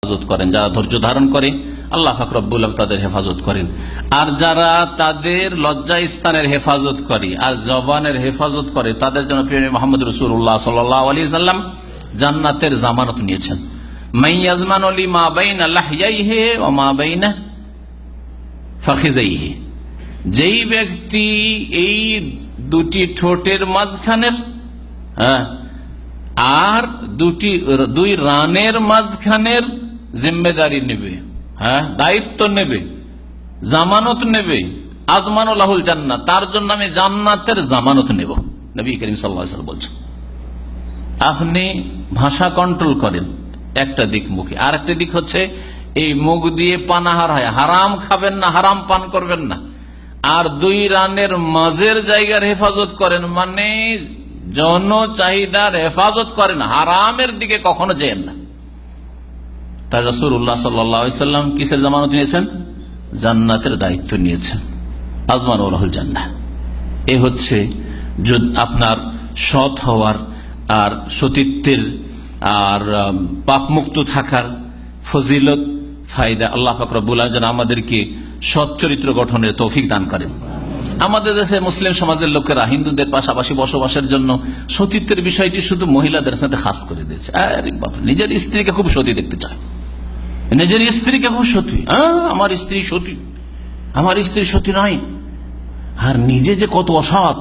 হেফাজত করেন, যারা ধৈর্য ধারণ করে, আল্লাহ ফাকরবুল তাদের হেফাজত করেন। আর যারা তাদের লজ্জা স্থানের হেফাজত করে, আর জবানের হেফাজত করে, তাদের জন্য প্রিয় মোহাম্মদ রসুল্লাহ সাল্লাহ আলী সাল্লাম জান্নাতের জামানত নিয়েছেন। যেই ব্যক্তি এই দুটি ঠোঁটের মাঝখানের হ্যাঁ আর দুটি, দুই রানের মাঝখানের জিম্মেদারি নেবে হ্যাঁ? দায়িত্ব নেবে, জামানত নেবে। আজমানুল্লাহুল জান্নাত, তার জন্য আমি জান্নাতের জামানত নেব, নবী করিম সাল্লা বলছেন। আপনি ভাষা কন্ট্রোল করেন একটা দিক মুখে। আর একটা দিক হচ্ছে, এই মুখ দিয়ে পানাহার হয়। হারাম খাবেন না, হারাম পান করবেন না। আর দুই রানের মাঝের জায়গার হেফাজত করেন মানে যৌন চাহিদার হেফাজত করেন। হারামের দিকে কখনো যেন না। তাই রসুল উল্লাহ সাল্লাম কিসের জামানত নিয়েছেন? জান্নাতের দায়িত্ব নিয়েছেন। আজমান উল্লাহুল জান্না এ হচ্ছে আপনার সৎ হওয়ার আর সতীত্বের আর পাপমুক্ত থাকার ফজিলত, ফায়দা আল্লাহ ফাকরবুল যেন আমাদেরকে সৎ চরিত্র গঠনের তৌফিক দান করেন। আমাদের দেশে মুসলিম সমাজের লোকেরা হিন্দুদের পাশাপাশি বসবাসের জন্য সতীত্বের বিষয়টি শুধু মহিলাদের সাথে খাস করে দিয়েছে। নিজের স্ত্রীকে খুব সতী দেখতে চায়। নিজের স্ত্রীকে সতী। হ্যাঁ আমার স্ত্রী সতী। আমার স্ত্রী সতী নয় আর নিজে যে কত অসৎ,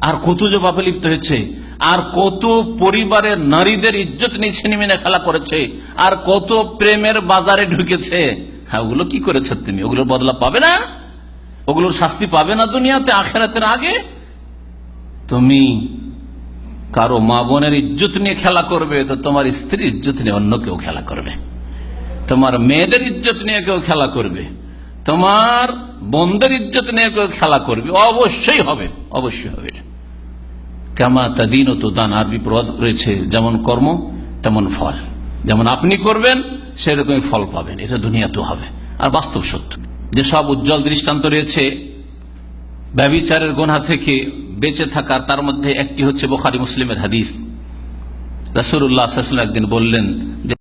আর কত যে পাপে লিপ্ত হয়েছে, আর কত পরিবারের নারীদের ইজ্জত নিয়ে ছিনিমিনে খেলা করেছে, আর কত প্রেমের বাজারে ঢুকেছে। হ্যাঁ ওগুলো কি করেছে তুমি ওগুলোর বদলা পাবে না? ওগুলোর শাস্তি পাবে না দুনিয়াতে, আখেরাতের আগে? তুমি কারও মা বোনের ইজ্জত নিয়ে খেলা করবে, তো তোমার স্ত্রীর ইজ্জত নিয়ে অন্য কেউ খেলা করবে। তোমার মেয়েদের ইজ্জত নিয়ে কেউ খেলা করবে, তোমার বোনদের ইজ্জত নিয়ে কেউ খেলা করবে, অবশ্যই হবে অবশ্যই হবে। কামা তাদিন ও দান আরবি প্রবাদ রয়েছে, যেমন কর্ম, তেমন ফল। যেমন আপনি করবেন, সেরকমই ফল পাবেন, এটা দুনিয়াতেও হবে। আর বাস্তব সত্য, যে সব উজ্জ্বল দৃষ্টান্ত রয়েছে, ব্যবিচারের গোনা থেকে বেঁচে থাকার, তার মধ্যে একটি হচ্ছে বোখারি মুসলিমের হাদিস। রাসুল্লাহ একদিন বললেন যে